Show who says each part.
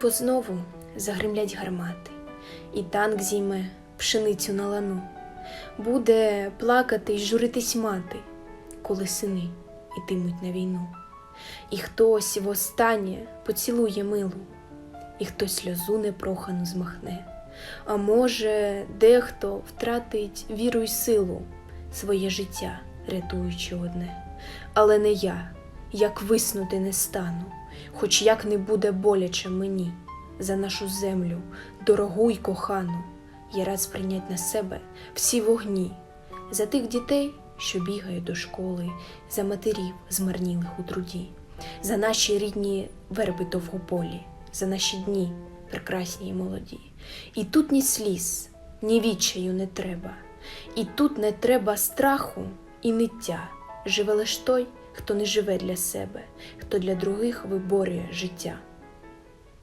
Speaker 1: Познову загримлять гармати, і танк зійме пшеницю на лану, буде плакати й журитись мати, коли сини ітимуть на війну. І хтось востаннє поцілує милу, і хтось сльозу непрохану змахне. А може, дехто втратить віру й силу своє життя рятуючи одне. Але не я, як виснути не стану, хоч як не буде боляче мені за нашу землю, дорогу й кохану, я рад сприйнять на себе всі вогні, за тих дітей, що бігають до школи, за матерів, змарнілих у труді, за наші рідні верби довгополі, за наші дні прекрасні й молоді. І тут ні сліз, ні відчаю не треба, і тут не треба страху і ниття. Живе лиш той, хто не живе для себе, хто для других виборює життя.